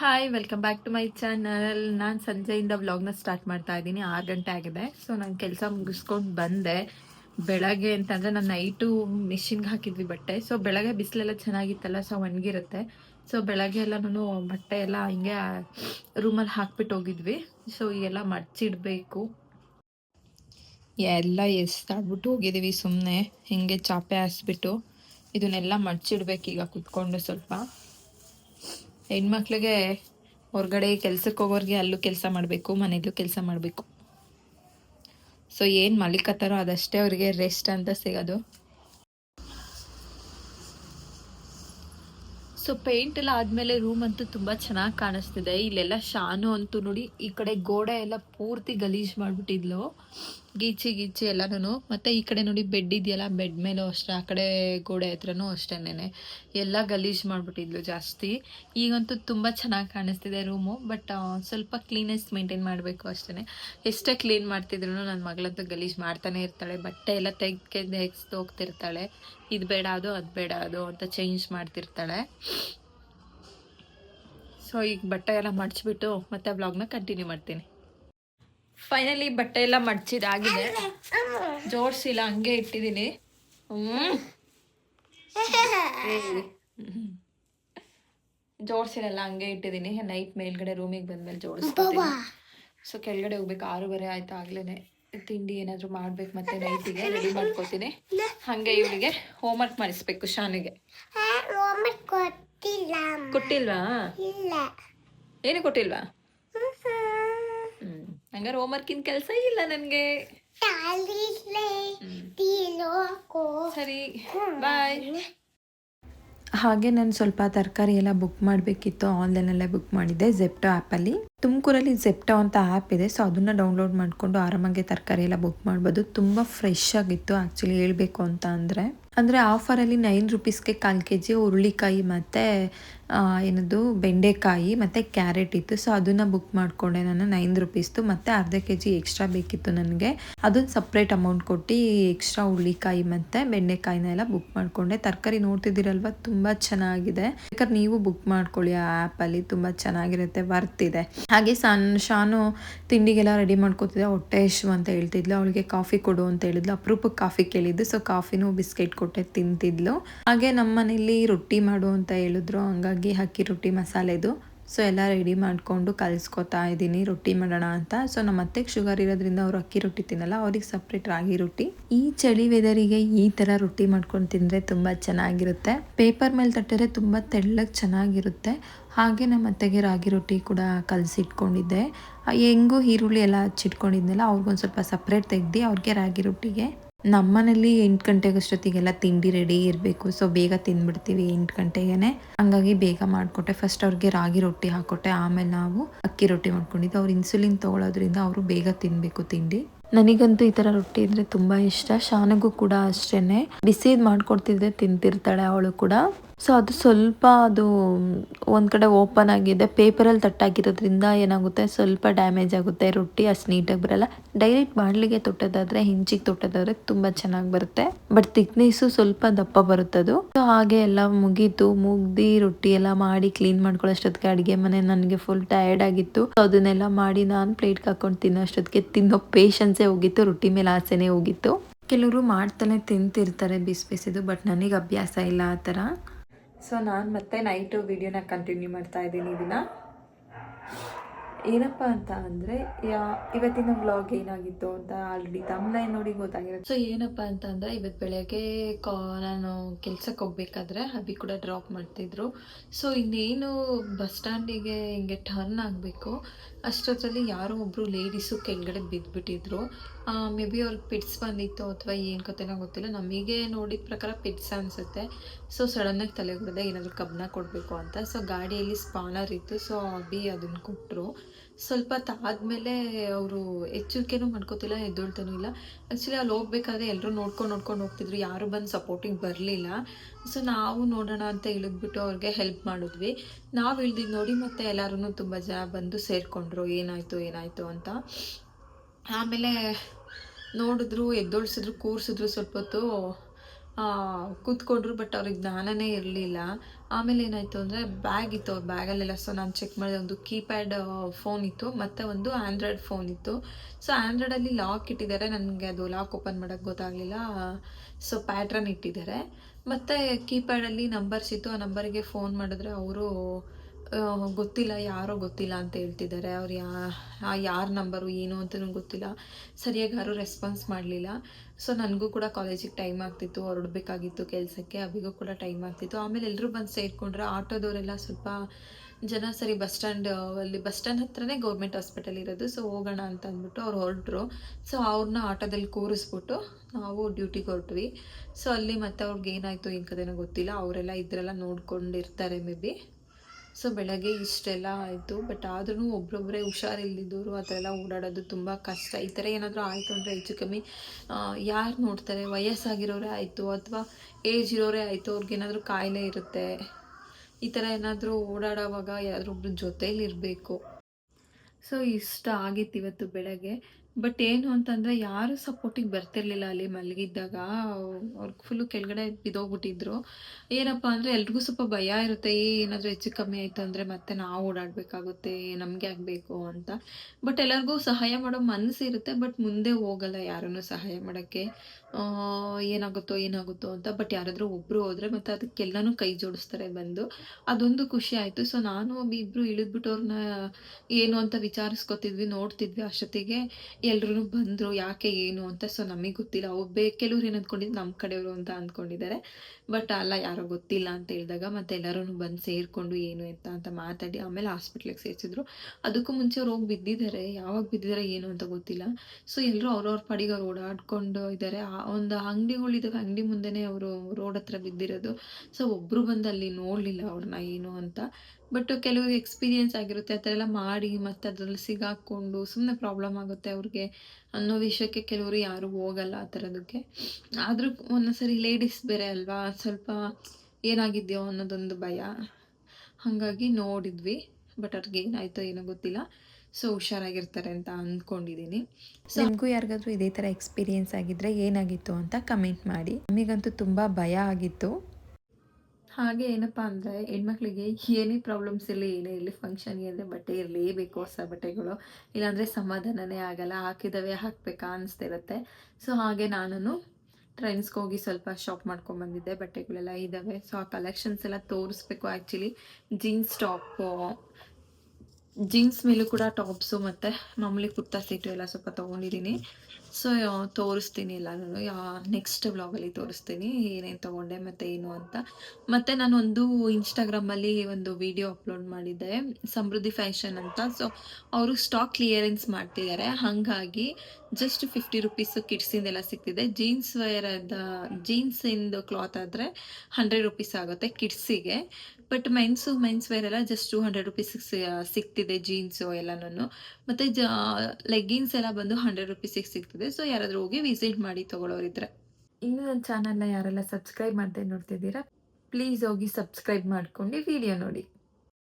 Hi welcome back to my channel ನಾನು ಸಂಜೆಯಿಂದ ವ್ಲಾಗ್ನ ಸ್ಟಾರ್ಟ್ ಮಾಡ್ತಾ ಇದ್ದೀನಿ. ಆರು ಗಂಟೆ ಆಗಿದೆ. ಸೊ ನಾನು ಕೆಲಸ ಮುಗಿಸ್ಕೊಂಡು ಬಂದೆ. ಬೆಳಗ್ಗೆ ಅಂತಂದರೆ ನಾನು ನೈಟು ಮಿಷಿನ್ಗೆ ಹಾಕಿದ್ವಿ ಬಟ್ಟೆ. ಸೊ ಬೆಳಗ್ಗೆ ಬಿಸಿಲೆಲ್ಲ ಚೆನ್ನಾಗಿತ್ತಲ್ಲ ಸೊ ಒಣಗಿರುತ್ತೆ. ಸೊ ಬೆಳಗ್ಗೆ ಎಲ್ಲ ನಾನು ಬಟ್ಟೆ ಎಲ್ಲ ಹಿಂಗೆ ರೂಮಲ್ಲಿ ಹಾಕ್ಬಿಟ್ಟು ಹೋಗಿದ್ವಿ. ಸೊ ಈಗೆಲ್ಲ ಮಡ್ಚಿಡಬೇಕು. ಎಲ್ಲ ಎಸ್ತಾಡ್ಬಿಟ್ಟು ಹೋಗಿದ್ದೀವಿ ಸುಮ್ಮನೆ ಹಿಂಗೆ ಚಾಪೆ ಹಾಸ್ಬಿಟ್ಟು. ಇದನ್ನೆಲ್ಲ ಮಡ್ಚಿಡ್ಬೇಕು ಈಗ ಕುತ್ಕೊಂಡು ಸ್ವಲ್ಪ. ಹೆಣ್ಮಕ್ಳಿಗೆ ಹೊರಗಡೆ ಕೆಲ್ಸಕ್ಕೆ ಹೋಗೋರಿಗೆ ಅಲ್ಲೂ ಕೆಲಸ ಮಾಡಬೇಕು, ಮನೆಯಲ್ಲೂ ಕೆಲಸ ಮಾಡಬೇಕು. ಸೊ ಏನು ಮಲಿಕತ್ತಾರೋ ಅದಷ್ಟೇ ಅವರಿಗೆ ರೆಸ್ಟ್ ಅಂತ ಸಿಗೋದು. ಸೊ ಪೇಂಟ್ ಎಲ್ಲ ಆದಮೇಲೆ ರೂಮ್ ಅಂತೂ ತುಂಬ ಚೆನ್ನಾಗಿ ಕಾಣಿಸ್ತಿದೆ. ಇಲ್ಲೆಲ್ಲ ಶಾನು ಅಂತೂ ನೋಡಿ, ಈ ಕಡೆ ಗೋಡೆ ಎಲ್ಲ ಪೂರ್ತಿ ಗಲೀಜು ಮಾಡಿಬಿಟ್ಟಿದ್ಲು. ಗೀಚಿ ಗೀಚಿ ಎಲ್ಲನೂ ಮತ್ತು ಈ ಕಡೆ ನೋಡಿ ಬೆಡ್ ಇದೆಯಲ್ಲ ಬೆಡ್ ಮೇಲೂ ಅಷ್ಟೇ, ಆ ಕಡೆ ಗೋಡೆ ಹತ್ರನೂ ಅಷ್ಟೇನೆ ಎಲ್ಲ ಗಲೀಜು ಮಾಡಿಬಿಟ್ಟಿದ್ಲು ಜಾಸ್ತಿ. ಈಗಂತೂ ತುಂಬ ಚೆನ್ನಾಗಿ ಕಾಣಿಸ್ತಿದೆ ರೂಮು ಬಟ್ ಸ್ವಲ್ಪ ಕ್ಲೀನೆಸ್ ಮೇಂಟೈನ್ ಮಾಡಬೇಕು ಅಷ್ಟೇ ಎಷ್ಟೇ ಕ್ಲೀನ್ ಮಾಡ್ತಿದ್ರು ನನ್ನ ಮಗಳಂತೂ ಗಲೀಜು ಮಾಡ್ತಾನೆ ಇರ್ತಾಳೆ. ಬಟ್ಟೆ ಎಲ್ಲ ತೆಗ್ದು ಹೆಗ್ಸ್ದು ಹೋಗ್ತಿರ್ತಾಳೆ. ಇದು ಬೇಡ ಅದು ಅದು ಬೇಡ ಅದು ಅಂತ ಚೇಂಜ್ ಮಾಡ್ತಿರ್ತಾಳೆ. ಸೊ ಈಗ ಬಟ್ಟೆ ಎಲ್ಲ ಮಡಚಿಬಿಟ್ಟು ಮತ್ತೆ ಬ್ಲಾಗ್ನ ಕಂಟಿನ್ಯೂ ಮಾಡ್ತೀನಿ. ಫೈನಲಿ ಬಟ್ಟೆ ಎಲ್ಲ ಮಡ್ಚಿದಾಗಿದೆ ಜೋಡಿಸಿಲ್ಲ ಹಂಗೆ ಇಟ್ಟಿದ್ದೀನಿ ಜೋಡಿಸಿರಲ್ಲ ಹಂಗೆ ಇಟ್ಟಿದ್ದೀನಿ ನೈಟ್ ಮೇಲ್ಗಡೆ ರೂಮಿಗೆ ಬಂದ್ಮೇಲೆ ಜೋಡಿಸ್ತೀನಿ ಸೊ ಕೆಳಗಡೆ ಹೋಗ್ಬೇಕು. ಆರೂವರೆ ಆಯ್ತು ಆಗ್ಲೇ ತಿಂಡಿ ಏನಾದರೂ ಮಾಡ್ಬೇಕು ಮತ್ತೆ ನೈಟಿಗೆ ರೆಡಿ ಮಾಡ್ಕೊತೀನಿ. ಹಾಗೆ ಇವಳಿಗೆ ಹೋಮ್ವರ್ಕ್ ಮಾಡಿಸ್ಬೇಕು ಶಾನಿಗೆ. ಕೊಟ್ಟಿಲ್ವಾ? ಏನು ಕೊಟ್ಟಿಲ್ವಾ? ಹಂಗಾರೆ ಹೋಮ್ವರ್ಕಿನ ಕೆಲಸ ಇಲ್ಲ ನನಗೆ. ಸರಿ ಬಾಯ್ ಹಾಗೆ ನಾನು ಸ್ವಲ್ಪ ತರಕಾರಿ ಎಲ್ಲ ಬುಕ್ ಮಾಡಬೇಕಿತ್ತು ಆನ್ಲೈನಲ್ಲೇ ಬುಕ್ ಮಾಡಿದ್ದೆ ಜೆಪ್ಟೋ ಆ್ಯಪಲ್ಲಿ ತುಮಕೂರಲ್ಲಿ ಜೆಪ್ಟೋ ಅಂತ ಆ್ಯಪ್ ಇದೆ. ಸೊ ಅದನ್ನು ಡೌನ್ಲೋಡ್ ಮಾಡಿಕೊಂಡು ಆರಾಮಾಗಿ ತರಕಾರಿ ಎಲ್ಲ ಬುಕ್ ಮಾಡ್ಬೋದು. ತುಂಬ ಫ್ರೆಶ್ ಆಗಿತ್ತು ಆ್ಯಕ್ಚುಲಿ ಹೇಳಬೇಕು ಅಂತ ಅಂದರೆ. ಅಂದರೆ ಆಫರಲ್ಲಿ ನೈನ್ ರುಪೀಸ್ಗೆ ಕಾಲು ಕೆ ಜಿ ಹುರುಳಿಕಾಯಿ ಮತ್ತು ಏನದು ಬೆಂಡೆಕಾಯಿ ಮತ್ತು ಕ್ಯಾರೆಟ್ ಇತ್ತು. ಸೊ ಅದನ್ನು ಬುಕ್ ಮಾಡಿಕೊಂಡೆ ನಾನು ನೈನ್ ರುಪೀಸ್ದು ಮತ್ತು ಅರ್ಧ ಕೆ ಜಿ ಎಕ್ಸ್ಟ್ರಾ ಬೇಕಿತ್ತು ನನಗೆ. ಅದೊಂದು ಸಪ್ರೇಟ್ ಅಮೌಂಟ್ ಕೊಟ್ಟು ಎಕ್ಸ್ಟ್ರಾ ಹುರುಳಿಕಾಯಿ ಮತ್ತು ಬೆಂಡೆಕಾಯಿನ ಎಲ್ಲ ಬುಕ್ ಮಾಡಿಕೊಂಡೆ. ತರಕಾರಿ ನೋಡ್ತಿದ್ದೀರಲ್ವ? ತುಂಬ ಚೆನ್ನಾಗಿದೆ. ಬೇಕಾದ್ರೆ ನೀವು ಬುಕ್ ಮಾಡ್ಕೊಳ್ಳಿ ಆ ಆ್ಯಪಲ್ಲಿ ತುಂಬ ಚೆನ್ನಾಗಿರುತ್ತೆ. ವರ್ತ್ ಇದೆ. ಹಾಗೆ ಸನ್ ಶಾನು ತಿಂಡಿಗೆಲ್ಲ ರೆಡಿ ಮಾಡ್ಕೋತಿದ್ದೆ, ಹೊಟ್ಟೆ ಹಶು ಅಂತ ಹೇಳ್ತಿದ್ಲು. ಅವಳಿಗೆ ಕಾಫಿ ಕೊಡು ಅಂತ ಹೇಳಿದ್ಲು. ಅಪರೂಪಕ್ಕೆ ಕಾಫಿ ಕೇಳಿದ್ದು. ಸೊ ಕಾಫಿನೂ ಬಿಸ್ಕೆಟ್ ಕೊಟ್ಟೆ ತಿಂತಿದ್ಲು. ಹಾಗೆ ನಮ್ಮ ಮನೇಲಿ ರೊಟ್ಟಿ ಮಾಡು ಅಂತ ಹೇಳಿದ್ರು. ಹಂಗಾಗಿ ಅಕ್ಕಿ ರೊಟ್ಟಿ ಮಸಾಲೆದು. ಸೊ ಎಲ್ಲ ರೆಡಿ ಮಾಡಿಕೊಂಡು ಕಲಿಸ್ಕೊತಾ ಇದ್ದೀನಿ. ರೊಟ್ಟಿ ಮಾಡೋಣ ಅಂತ. ಸೊ ನಮ್ಮ ಅತ್ತೆಗೆ ಶುಗರ್ ಇರೋದ್ರಿಂದ ಅವರು ಅಕ್ಕಿ ರೊಟ್ಟಿ ತಿನ್ನಲ್ಲ. ಅವ್ರಿಗೆ ಸಪ್ರೇಟ್ ರಾಗಿ ರೊಟ್ಟಿ. ಈ ಚಳಿ ವೆದರಿಗೆ ಈ ಥರ ರೊಟ್ಟಿ ಮಾಡ್ಕೊಂಡು ತಿಂದರೆ ತುಂಬ ಚೆನ್ನಾಗಿರುತ್ತೆ. ಪೇಪರ್ ಮೇಲೆ ತಟ್ಟಿದ್ರೆ ತುಂಬ ತೆಳ್ಳಗೆ ಚೆನ್ನಾಗಿರುತ್ತೆ. ಹಾಗೆ ನಮ್ಮ ಅತ್ತೆಗೆ ರಾಗಿ ರೊಟ್ಟಿ ಕೂಡ ಕಲಸಿಟ್ಕೊಂಡಿದ್ದೆ. ಹೆಂಗು ಈರುಳ್ಳಿ ಎಲ್ಲ ಹಚ್ಚಿಟ್ಕೊಂಡಿದ್ನಲ್ಲ, ಅವ್ರಿಗೊಂದು ಸ್ವಲ್ಪ ಸಪ್ರೇಟ್ ತೆಗ್ದು ಅವ್ರಿಗೆ ರಾಗಿ ರೊಟ್ಟಿಗೆ ನಮ್ಮನೇಲಿ ಎಂಟು ಗಂಟೆಗಷ್ಟೊತ್ತಿಗೆಲ್ಲ ತಿಂಡಿ ರೆಡಿ ಇರಬೇಕು. ಸೊ ಬೇಗ ತಿಂದ್ಬಿಡ್ತೀವಿ ಎಂಟು ಗಂಟೆಗೆ ಹಂಗಾಗಿ ಬೇಗ ಮಾಡಿಕೊಟ್ಟೆ. ಫಸ್ಟ್ ಅವ್ರಿಗೆ ರಾಗಿ ರೊಟ್ಟಿ ಹಾಕೊಟ್ಟೆ. ಆಮೇಲೆ ನಾವು ಅಕ್ಕಿ ರೊಟ್ಟಿ ಮಾಡ್ಕೊಂಡಿದ್ದು. ಅವ್ರು ಇನ್ಸುಲಿನ್ ತೊಗೊಳೋದ್ರಿಂದ ಅವರು ಬೇಗ ತಿನ್ನಬೇಕು ತಿಂಡಿ. ನನಗಂತೂ ಈ ಥರ ರೊಟ್ಟಿ ಅಂದರೆ ತುಂಬ ಇಷ್ಟ. ಶಾನಗೂ ಕೂಡ ಅಷ್ಟೇ ಬಿಸಿದು ಮಾಡಿಕೊಡ್ತಿದ್ರೆ ತಿಂತಿರ್ತಾಳೆ ಅವಳು ಕೂಡ. ಸೊ ಅದು ಸ್ವಲ್ಪ ಅದು, ಒಂದು ಕಡೆ ಓಪನ್ ಆಗಿದೆ. ಪೇಪರಲ್ಲಿ ತಟ್ಟಾಗಿರೋದ್ರಿಂದ ಏನಾಗುತ್ತೆ? ಸ್ವಲ್ಪ ಡ್ಯಾಮೇಜ್ ಆಗುತ್ತೆ. ರೊಟ್ಟಿ ಅಷ್ಟು ನೀಟಾಗಿ ಬರಲ್ಲ. ಡೈರೆಕ್ಟ್ ಬಾಣಲಿಗೆ ತೊಟ್ಟೋದಾದರೆ, ಹಿಂಚಿಗೆ ತೊಟ್ಟೋದಾದ್ರೆ ತುಂಬ ಚೆನ್ನಾಗಿ ಬರುತ್ತೆ. ಬಟ್ ತಿಕ್ನೆಸ್ಸು ಸ್ವಲ್ಪ ದಪ್ಪ ಬರುತ್ತದು ಸೊ ಹಾಗೆ ಎಲ್ಲ ಮುಗೀತು. ಮುಗ್ದು ರೊಟ್ಟಿ ಎಲ್ಲ ಮಾಡಿ ಕ್ಲೀನ್ ಮಾಡ್ಕೊಳ್ಳೋಷ್ಟೊತ್ತಿಗೆ ಅಡುಗೆ ಮನೆ ನನಗೆ ಫುಲ್ ಟಯರ್ಡ್ ಆಗಿತ್ತು. ಸೊ ಅದನ್ನೆಲ್ಲ ಮಾಡಿ ನಾನು ಪ್ಲೇಟ್ಗೆ ಹಾಕೊಂಡು ತಿನ್ನೋ ಅಷ್ಟೊತ್ತಿಗೆ ತಿನ್ನೋ ಪೇಷನ್ಸೇ ಹೋಗಿತ್ತು. ರೊಟ್ಟಿ ಮೇಲೆ ಆಸೆನೇ ಹೋಗಿತ್ತು. ಕೆಲವರು ಮಾಡ್ತಾನೆ ತಿಂತಿರ್ತಾರೆ ಬಿಸಿ ಬಿಸಿದು ಬಟ್ ನನಗೆ ಅಭ್ಯಾಸ ಇಲ್ಲ ಆ ಥರ. ಸೊ ನಾನು ಮತ್ತೆ ನೈಟು ವಿಡಿಯೋನ ಕಂಟಿನ್ಯೂ ಮಾಡ್ತಾ ಇದ್ದೀನಿ ಇದನ್ನು ಏನಪ್ಪ ಅಂತ ಅಂದರೆ, ಯಾ, ಇವತ್ತಿನ ವ್ಲಾಗ್ ಏನಾಗಿತ್ತು ಅಂತ ಆಲ್ರೆಡಿ ತಮ್ಮನ ನೋಡಿ ಗೊತ್ತಾಗಿರುತ್ತೆ. ಸೊ ಏನಪ್ಪ ಅಂತ ಅಂದರೆ ಇವತ್ತು ಬೆಳಗ್ಗೆ ಕಾ, ನಾನು ಕೆಲ್ಸಕ್ಕೆ ಹೋಗ್ಬೇಕಾದ್ರೆ ಅಭಿ ಕೂಡ ಡ್ರಾಪ್ ಮಾಡ್ತಿದ್ರು. ಸೊ ಇನ್ನೇನು ಬಸ್ ಸ್ಟ್ಯಾಂಡಿಗೆ ಹಿಂಗೆ ಟರ್ನ್ ಆಗಬೇಕು, ಅಷ್ಟೊತ್ತಲ್ಲಿ ಯಾರೋ ಒಬ್ಬರು ಲೇಡೀಸು ಕೆಳಗಡೆ ಬಿದ್ದುಬಿಟ್ಟಿದ್ರು ಮೇ ಬಿ ಅವ್ರಿಗೆ ಪಿಟ್ಸ್ ಬಂದಿತ್ತು ಅಥವಾ ಏನು ಕತೆನೋ ಗೊತ್ತಿಲ್ಲ. ನಮಗೆ ನೋಡಿದ ಪ್ರಕಾರ ಪಿಟ್ಸ್ ಅನಿಸುತ್ತೆ. ಸೊ ಸಡನ್ನಾಗಿ ತಲೆ ಹೊಡೆದೆ ಏನಾದರೂ ಕಬ್ಬನ ಕೊಡಬೇಕು ಅಂತ. ಸೊ ಗಾಡಿಯಲ್ಲಿ ಸ್ಪಾನರ್ ಇತ್ತು. ಸೊ ಅಭಿ ಅದನ್ನು ಕೊಟ್ಟರು ಸ್ವಲ್ಪ ಆದಮೇಲೆ ಅವರು ಎಚ್ಚರಿಕೆನೂ ಮಾಡ್ಕೋತಿಲ್ಲ, ಎದ್ದೊಳ್ತಾನೂ ಇಲ್ಲ. ಆ್ಯಕ್ಚುಲಿ ಅಲ್ಲಿ ಹೋಗ್ಬೇಕಾದ್ರೆ ಎಲ್ಲರೂ ನೋಡ್ಕೊಂಡು ನೋಡ್ಕೊಂಡು ಹೋಗ್ತಿದ್ರು. ಯಾರು ಬಂದು ಸಪೋರ್ಟಿಗೆ ಬರಲಿಲ್ಲ. ಸೊ ನಾವು ನೋಡೋಣ ಅಂತ ಇಳಿದ್ಬಿಟ್ಟು ಅವ್ರಿಗೆ ಹೆಲ್ಪ್ ಮಾಡಿದ್ವಿ. ನಾವು ಇಳ್ದಿದ್ದು ನೋಡಿ ಮತ್ತೆ ಎಲ್ಲರೂ ತುಂಬ ಜನ ಬಂದು ಸೇರಿಕೊಂಡ್ರು. ಏನಾಯಿತು ಏನಾಯಿತು ಅಂತ. ಆಮೇಲೆ ನೋಡಿದ್ರು, ಎದ್ದೋಳ್ಸಿದ್ರು, ಕೂರಿಸಿದ್ರು ಸ್ವಲ್ಪ ಹೊತ್ತು. ಕೂತ್ಕೊಂಡ್ರು ಬಟ್ ಅವ್ರಿಗೆ ಜ್ಞಾನನೇ ಇರಲಿಲ್ಲ. ಆಮೇಲೆ ಏನಾಯಿತು ಅಂದರೆ ಬ್ಯಾಗ್ ಇತ್ತು, ಅವ್ರ ಬ್ಯಾಗಲ್ಲೆಲ್ಲ ಸೊ ನಾನು ಚೆಕ್ ಮಾಡಿದೆ, ಒಂದು ಕೀಪ್ಯಾಡ್ ಫೋನ್ ಇತ್ತು, ಮತ್ತು ಒಂದು ಆ್ಯಂಡ್ರಾಯ್ಡ್ ಫೋನ್ ಇತ್ತು. ಸೊ ಆ್ಯಂಡ್ರಾಯ್ಡಲ್ಲಿ ಲಾಕ್ ಇಟ್ಟಿದ್ದಾರೆ. ನನಗೆ ಅದು ಲಾಕ್ ಓಪನ್ ಮಾಡೋಕ್ಕೆ ಗೊತ್ತಾಗಲಿಲ್ಲ. ಸೊ ಪ್ಯಾಟ್ರನ್ ಇಟ್ಟಿದ್ದಾರೆ. ಮತ್ತು ಕೀಪ್ಯಾಡಲ್ಲಿ ನಂಬರ್ಸ್ ಇತ್ತು. ಆ ನಂಬರಿಗೆ ಫೋನ್ ಮಾಡಿದ್ರೆ, ಅವರು ಗೊತ್ತಿಲ್ಲ, ಯಾರೋ ಗೊತ್ತಿಲ್ಲ ಅಂತ ಹೇಳ್ತಿದ್ದಾರೆ. ಅವ್ರು ಯಾ ಯಾರ ನಂಬರು ಏನು ಅಂತಲೂ ಗೊತ್ತಿಲ್ಲ. ಸರಿಯಾಗಿ ಯಾರೂ ರೆಸ್ಪಾನ್ಸ್ ಮಾಡಲಿಲ್ಲ. ಸೊ ನನಗೂ ಕೂಡ ಕಾಲೇಜಿಗೆ ಟೈಮ್ ಆಗ್ತಿತ್ತು. ಹೊರಡಬೇಕಾಗಿತ್ತು ಕೆಲಸಕ್ಕೆ. ಅವಿಗೂ ಕೂಡ ಟೈಮ್ ಆಗ್ತಿತ್ತು. ಆಮೇಲೆ ಎಲ್ಲರೂ ಬಂದು ಸೇರಿಕೊಂಡ್ರೆ ಆಟೋದವರೆಲ್ಲ ಸ್ವಲ್ಪ ಜನ ಸರಿ ಬಸ್ ಸ್ಟ್ಯಾಂಡ್ ಅಲ್ಲಿ ಬಸ್ ಸ್ಟ್ಯಾಂಡ್ ಹತ್ರನೇ ಗೌರ್ಮೆಂಟ್ ಹಾಸ್ಪಿಟಲ್ ಇರೋದು. ಸೊ ಹೋಗೋಣ ಅಂತ ಅಂದ್ಬಿಟ್ಟು ಅವ್ರು ಹೊರಟ್ರು. ಸೊ ಅವ್ರನ್ನ ಆಟೋದಲ್ಲಿ ಕೂರಿಸ್ಬಿಟ್ಟು ನಾವು ಡ್ಯೂಟಿಗೆ ಹೊರಟ್ವಿ. ಸೊ ಅಲ್ಲಿ ಮತ್ತೆ ಅವ್ರಿಗೆ ಏನಾಯಿತು, ಏನು ಗೊತ್ತಿಲ್ಲ. ಅವರೆಲ್ಲ ಇದ್ರೆಲ್ಲ ನೋಡ್ಕೊಂಡಿರ್ತಾರೆ ಮೇ ಬಿ ಸೊ ಬೆಳಗ್ಗೆ ಇಷ್ಟೆಲ್ಲ ಆಯಿತು ಬಟ್ ಆದ್ರೂ ಒಬ್ರೊಬ್ಬರೇ ಹುಷಾರಿಲ್ಲದಿದ್ದವರು ಆ ಥರ ಎಲ್ಲ ಓಡಾಡೋದು ತುಂಬ ಕಷ್ಟ. ಈ ಥರ ಏನಾದರೂ ಆಯಿತು ಅಂದರೆ ಹೆಚ್ಚು ಕಮ್ಮಿ ಯಾರು ನೋಡ್ತಾರೆ? ವಯಸ್ಸಾಗಿರೋರೇ ಆಯಿತು ಅಥವಾ ಏಜ್ ಇರೋರೇ ಆಯಿತು ಅವ್ರಿಗೇನಾದರೂ ಕಾಯಿಲೆ ಇರುತ್ತೆ. ಈ ಥರ ಏನಾದರೂ ಓಡಾಡೋವಾಗ ಜೊತೆಯಲ್ಲಿರಬೇಕು ಜೊತೇಲಿ ಇರಬೇಕು ಸೊ ಇಷ್ಟ ಆಗಿತ್ತು ಇವತ್ತು ಬೆಳಗ್ಗೆ. ಬಟ್ ಏನು ಅಂತಂದರೆ ಯಾರು ಸಪೋರ್ಟಿಗೆ ಬರ್ತಿರ್ಲಿಲ್ಲ ಅಲ್ಲಿ ಮಲಗಿದ್ದಾಗ ಅವ್ರಿಗೆ ಫುಲ್ಲು ಕೆಳಗಡೆ ಬಿದ್ದೋಗ್ಬಿಟ್ಟಿದ್ರು. ಏನಪ್ಪ ಅಂದರೆ ಎಲ್ರಿಗೂ ಸ್ವಲ್ಪ ಭಯ ಇರುತ್ತೆ ಏನಾದರೂ ಹೆಚ್ಚು ಕಮ್ಮಿ ಆಯಿತು ಅಂದರೆ ಮತ್ತೆ ನಾವು ಓಡಾಡಬೇಕಾಗುತ್ತೆ, ನಮಗೆ ಆಗಬೇಕು ಅಂತ. ಬಟ್ ಎಲ್ಲರಿಗೂ ಸಹಾಯ ಮಾಡೋ ಮನಸ್ಸು ಇರುತ್ತೆ ಬಟ್ ಮುಂದೆ ಹೋಗಲ್ಲ ಯಾರನ್ನು ಸಹಾಯ ಮಾಡೋಕ್ಕೆ. ಏನಾಗುತ್ತೋ ಏನಾಗುತ್ತೋ ಅಂತ. ಬಟ್ ಯಾರಾದರೂ ಒಬ್ಬರು ಹೋದರೆ ಮತ್ತು ಅದಕ್ಕೆಲ್ಲನೂ ಕೈ ಜೋಡಿಸ್ತಾರೆ ಬಂದು. ಅದೊಂದು ಖುಷಿ ಆಯಿತು. ಸೊ ನಾನು ಇಬ್ಬರು ಇಳಿದ್ಬಿಟ್ಟು ಅವ್ರನ್ನ ಏನು ಅಂತ ವಿಚಾರಿಸ್ಕೊತಿದ್ವಿ, ನೋಡ್ತಿದ್ವಿ ಅಷ್ಟೊತ್ತಿಗೆ. ಎಲ್ರೂ ಬಂದರು, ಯಾಕೆ ಏನು ಅಂತ ಸೊ ನಮಗೆ ಗೊತ್ತಿಲ್ಲ. ಒಬ್ಬೇ ಕೆಲವ್ರು ಏನು ಅಂದ್ಕೊಂಡಿದ್ದು ನಮ್ಮ ಕಡೆಯವರು ಅಂತ ಅಂದ್ಕೊಂಡಿದ್ದಾರೆ. ಬಟ್ ಅಲ್ಲ, ಯಾರೋ ಗೊತ್ತಿಲ್ಲ ಅಂತ ಹೇಳಿದಾಗ ಮತ್ತೆ ಎಲ್ಲರೂ ಬಂದು ಸೇರಿಕೊಂಡು ಏನು ಎತ್ತ ಅಂತ ಮಾತಾಡಿ ಆಮೇಲೆ ಹಾಸ್ಪಿಟ್ಲಿಗೆ ಸೇರಿಸಿದ್ರು. ಅದಕ್ಕೂ ಮುಂಚೆ ಅವ್ರು ಹೋಗಿ ಬಿದ್ದಿದ್ದಾರೆ. ಯಾವಾಗ ಬಿದ್ದಿದ್ದಾರೆ, ಏನು ಅಂತ ಗೊತ್ತಿಲ್ಲ. ಸೊ ಎಲ್ಲರೂ ಅವ್ರವ್ರ ಪಾಡಿಗೆ ಅವ್ರು ಓಡಾಡ್ಕೊಂಡು ಇದ್ದಾರೆ ಆ ಒಂದು ಅಂಗಡಿಗಳಿದ್ದಾವೆ ಅಂಗಡಿ ಮುಂದೆನೇ ಅವರು ರೋಡ್ ಹತ್ರ ಬಿದ್ದಿರೋದು. ಸೊ ಒಬ್ಬರು ಬಂದು ಅಲ್ಲಿ ನೋಡಲಿಲ್ಲ ಅವ್ರನ್ನ ಏನು ಅಂತ. ಬಟ್ ಕೆಲವ್ರಿಗೆ ಎಕ್ಸ್ಪೀರಿಯೆನ್ಸ್ ಆಗಿರುತ್ತೆ, ಆ ಥರ ಎಲ್ಲ ಮಾಡಿ ಮತ್ತೆ ಅದರಲ್ಲಿ ಸಿಗಾಕ್ಕೊಂಡು ಸುಮ್ಮನೆ ಪ್ರಾಬ್ಲಮ್ ಆಗುತ್ತೆ ಅವ್ರಿಗೆ ಅನ್ನೋ ವಿಷಯಕ್ಕೆ ಕೆಲವರು ಯಾರು ಹೋಗಲ್ಲ ಆ ಥರದಕ್ಕೆ. ಆದರೂ ಒಂದೊಂದ್ಸರಿ ಲೇಡೀಸ್ ಬೇರೆ ಅಲ್ವಾ, ಸ್ವಲ್ಪ ಏನಾಗಿದೆಯೋ ಅನ್ನೋದೊಂದು ಭಯ. ಹಾಗಾಗಿ ನೋಡಿದ್ವಿ ಬಟ್ ಅವ್ರಿಗೆ ಏನಾಯ್ತೋ ಏನೋ ಗೊತ್ತಿಲ್ಲ. ಸೊ ಹುಷಾರಾಗಿರ್ತಾರೆ ಅಂತ ಅಂದ್ಕೊಂಡಿದ್ದೀನಿ ಸೊ ನಿಮಗೂ ಯಾರಿಗಾದ್ರೂ ಇದೇ ಥರ ಎಕ್ಸ್ಪೀರಿಯೆನ್ಸ್ ಆಗಿದ್ದರೆ ಏನಾಗಿತ್ತು ಅಂತ ಕಮೆಂಟ್ ಮಾಡಿ. ನಮಗಂತೂ ತುಂಬ ಭಯ ಆಗಿತ್ತು. ಹಾಗೆ ಏನಪ್ಪ ಅಂದರೆ ಹೆಣ್ಮಕ್ಳಿಗೆ ಏನೇ ಪ್ರಾಬ್ಲಮ್ಸ್ ಇರಲಿ, ಏನೇ ಇರಲಿ ಫಂಕ್ಷನ್ಗೆ ಅಂದರೆ ಬಟ್ಟೆ ಇರಲೇಬೇಕು ಹೊಸ ಬಟ್ಟೆಗಳು. ಇಲ್ಲಾಂದರೆ ಸಮಾಧಾನನೇ ಆಗಲ್ಲ, ಹಾಕಿದವೇ ಹಾಕಬೇಕಾ ಅನಿಸ್ತಿರುತ್ತೆ. ಸೊ ಹಾಗೆ ನಾನು ಟ್ರೆಂಡ್ಸ್ಗೆ ಹೋಗಿ ಸ್ವಲ್ಪ ಶಾಪ್ ಮಾಡ್ಕೊಂಬಂದಿದ್ದೆ ಬಟ್ಟೆಗಳೆಲ್ಲ ಇದ್ದಾವೆ ಸೊ ಆ ಕಲೆಕ್ಷನ್ಸ್ ಎಲ್ಲ ತೋರಿಸ್ಬೇಕು ಆ್ಯಕ್ಚುಲಿ ಜೀನ್ಸ್ ಟಾಪು ಜೀನ್ಸ್ ಮೇಲೂ ಕೂಡ ಟಾಪ್ಸು ಮತ್ತು ಮಾಮೂಲಿ ಕುರ್ತಾ ಸೀಟು ಎಲ್ಲ ಸ್ವಲ್ಪ ತೊಗೊಂಡಿದ್ದೀನಿ ಸೊ ತೋರಿಸ್ತೀನಿ ಎಲ್ಲನೂ ನಾನು. ನೆಕ್ಸ್ಟ್ ವ್ಲಾಗಲ್ಲಿ ತೋರಿಸ್ತೀನಿ ಏನೇನು ತೊಗೊಂಡೆ ಮತ್ತು ಏನು ಅಂತ. ಮತ್ತು ನಾನು ಒಂದು ಇನ್ಸ್ಟಾಗ್ರಾಮಲ್ಲಿ ಒಂದು ವಿಡಿಯೋ ಅಪ್ಲೋಡ್ ಮಾಡಿದ್ದೆ, ಸಮೃದ್ಧಿ ಫ್ಯಾಷನ್ ಅಂತ. ಸೊ ಅವರು ಸ್ಟಾಕ್ ಕ್ಲಿಯರೆನ್ಸ್ ಮಾಡ್ತಿದ್ದಾರೆ. ಹಾಗಾಗಿ ಜಸ್ಟ್ ಫಿಫ್ಟಿ ರುಪೀಸು ಕಿಡ್ಸಿಂದೆಲ್ಲ ಸಿಕ್ತಿದೆ ಜೀನ್ಸ್ ವೇರದ ಜೀನ್ಸಿಂದು ಕ್ಲಾತ್ ಆದರೆ ಹಂಡ್ರೆಡ್ ರುಪೀಸ್ ಆಗುತ್ತೆ ಕಿಡ್ಸಿಗೆ ಬಟ್ ಮೆನ್ಸು ಮೆನ್ಸ್ ವೇರ್ ಎಲ್ಲ ಜಸ್ಟ್ ಟೂ ಹಂಡ್ರೆಡ್ ರುಪೀಸ್ ಸಿಗ್ತಿದೆ ಜೀನ್ಸು ಎಲ್ಲನೂ ಮತ್ತು ಜ ಲೆಗ್ಗಿನ್ಸ್ ಎಲ್ಲ ಬಂದು ಹಂಡ್ರೆಡ್ ರುಪೀಸಿಗೆ ಸಿಗ್ತಿದೆ. ಸೊ ಯಾರಾದರೂ ಹೋಗಿ ವಿಸಿಟ್ ಮಾಡಿ ತೊಗೊಳೋರಿದ್ರೆ ಇನ್ನು ನನ್ನ ಚಾನಲ್ನ ಯಾರೆಲ್ಲ ಸಬ್ಸ್ಕ್ರೈಬ್ ಮಾಡದೆ ನೋಡ್ತಿದ್ದೀರಾ ಪ್ಲೀಸ್ ಹೋಗಿ ಸಬ್ಸ್ಕ್ರೈಬ್ ಮಾಡ್ಕೊಂಡು ವಿಡಿಯೋ ನೋಡಿ.